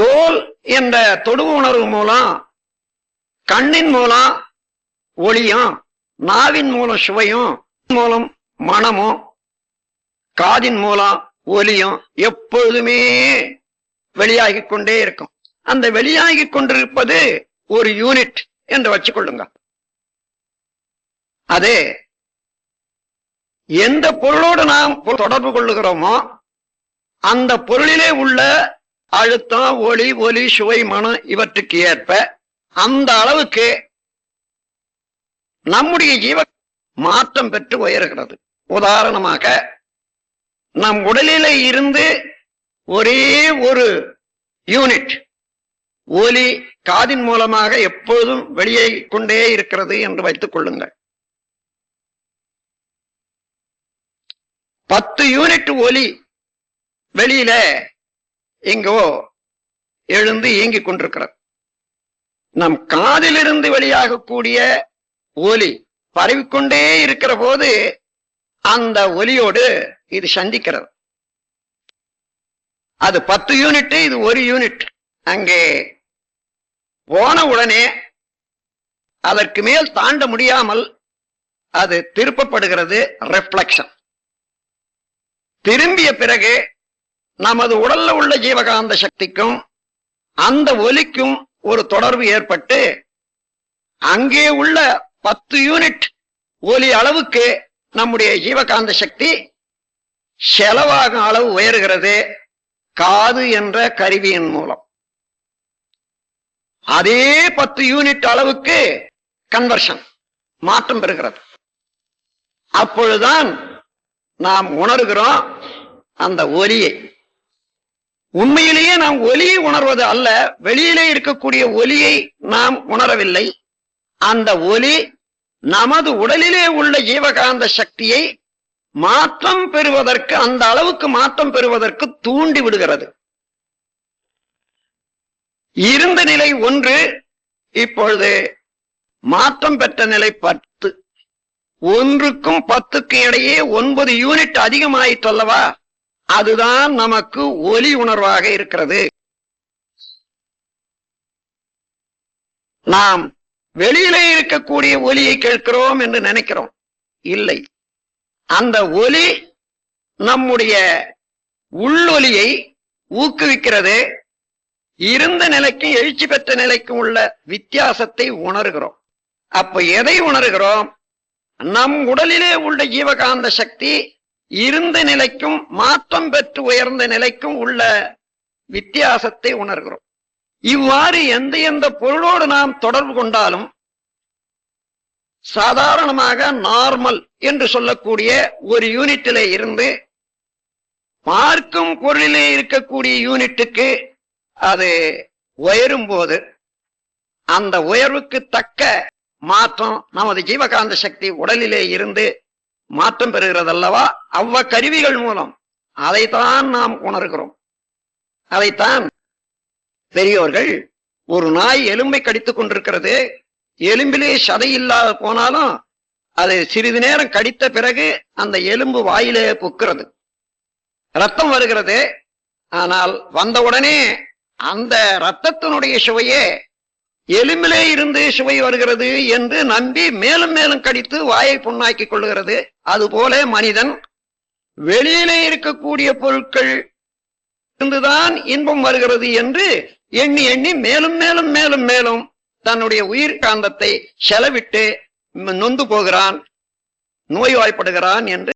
தோல் என்ற தொடு உணர்வு மூலம் கண்ணின் மூலம் ஒளியும் நாவின் மூலம் சுவையும் மூலம் மனமும் காதின் மூலம் ஒலியும் எப்பொழுதுமே வெளியாகி கொண்டே இருக்கும். அந்த வெளியாகி கொண்டிருப்பது ஒரு யூனிட் என்று வச்சுக்கொள்ளுங்க. அது எந்த பொருளோடு நாம் தொடர்பு கொள்ளுகிறோமோ அந்த பொருளிலே உள்ள அழுத்தம் ஒளி ஒலி சுவை மனம் இவற்றுக்கு ஏற்ப அந்த அளவுக்கு நம்முடைய ஜீவ மாற்றம் பெற்று உயர்கிறது. உதாரணமாக நம் உடலில இருந்து ஒரே ஒரு யூனிட் ஒலி காதின் மூலமாக எப்பொழுதும் வெளியே கொண்டே இருக்கிறது என்று வைத்துக் கொள்ளுங்கள். பத்து யூனிட் ஒலி வெளியில எங்கோ எழுந்து இயங்கிக் கொண்டிருக்கிறது நம் காதிலிருந்து வெளியாகக்கூடிய ஒலி பரவிக்கொண்டே இருக்கிற போது அந்த ஒலியோடு இது சந்திக்கிறது. அது பத்து யூனிட் இது ஒரு யூனிட். அங்கே போன உடனே அதற்கு மேல் தாண்ட முடியாமல் அது திருப்பப்படுகிறது ரெஃப்ளக்ஷன் திரும்பிய பிறகு நமது உடல்ல உள்ள ஜீவகாந்த சக்திக்கும் அந்த ஒலிக்கும் ஒரு தொடர்பு ஏற்பட்டு அங்கே உள்ள பத்து யூனிட் ஒலி அளவுக்கு நம்முடைய ஜீவகாந்த சக்தி செலவாகும் அளவு உயர்கிறது காது என்ற கருவியின் மூலம். அதே பத்து யூனிட் அளவுக்கு கன்வர்ஷன் மாற்றம் பெறுகிறது. அப்பொழுதுதான் நாம் உணர்கிறோம் அந்த ஒலியை. உண்மையிலேயே நாம் ஒலியை உணர்வது அல்ல. வெளியிலே இருக்கக்கூடிய ஒலியை நாம் உணரவில்லை. அந்த ஒலி நமது உடலிலே உள்ள ஜீவகாந்த சக்தியை மாற்றம் பெறுவதற்கு அந்த அளவுக்கு மாற்றம் பெறுவதற்கு தூண்டி விடுகிறது. இருந்த நிலை ஒன்று இப்பொழுது மாற்றம் பெற்ற நிலை பத்து. ஒன்றுக்கும் பத்துக்கும் இடையே ஒன்பது யூனிட் அதிகமாயிற்றல்லவா? அதுதான் நமக்கு ஒலி உணர்வாக இருக்கிறது. நாம் வெளியிலே இருக்கக்கூடிய ஒலியை கேட்கிறோம் என்று நினைக்கிறோம். இல்லை. அந்த ஒலி நம்முடைய உள்ளொலியை ஊக்குவிக்கிறது. இருந்த நிலைக்கும் எழுச்சி பெற்ற நிலைக்கும் உள்ள வித்தியாசத்தை உணர்கிறோம். அப்ப எதை உணர்கிறோம்? நம் உடலிலே உள்ள ஜீவகாந்த சக்தி இருந்த நிலைக்கும் மாற்றம் பெற்று உயர்ந்த நிலைக்கும் உள்ள வித்தியாசத்தை உணர்கிறோம். இவ்வாறு எந்த எந்த பொருளோடு நாம் தொடர்பு கொண்டாலும் சாதாரணமாக நார்மல் என்று சொல்லக்கூடிய ஒரு யூனிட்டிலே இருந்து பார்க்கும் பொருளிலே இருக்கக்கூடிய யூனிட்டுக்கு அது உயரும் போது அந்த உயர்வுக்கு தக்க மாற்றம் நமது ஜீவகாந்த சக்தி உடலிலே இருந்து மாற்றம் பெறுகிறதல்லவா? அவ்வ கருவிகள் மூலம். அதைத்தான் நாம் உணர்கிறோம். அதைத்தான் பெரியோர்கள் ஒரு நாய் எலும்பை கடித்துக் கொண்டிருக்கிறது. எலும்பிலே சதை இல்லாத போனாலும் அது சிறிது நேரம் கடித்த பிறகு அந்த எலும்பு வாயிலே புக்கிறது. ரத்தம் வருகிறது. ஆனால் வந்தவுடனே அந்த ரத்தத்தினுடைய சுவையே எலும்பிலே இருந்து சுவை வருகிறது என்று நம்பி மேலும் மேலும் கடித்து வாயை புண்ணாக்கிக் கொள்ளுகிறது. அதுபோல மனிதன் வெளியிலே இருக்கக்கூடிய பொருட்கள் இருந்துதான் இன்பம் வருகிறது என்று எண்ணி எண்ணி மேலும் மேலும் மேலும் மேலும் தன்னுடைய உயிர் காந்தத்தை செலவிட்டு நொந்து போகிறான் நோய்வாய்ப்படுகிறான் என்று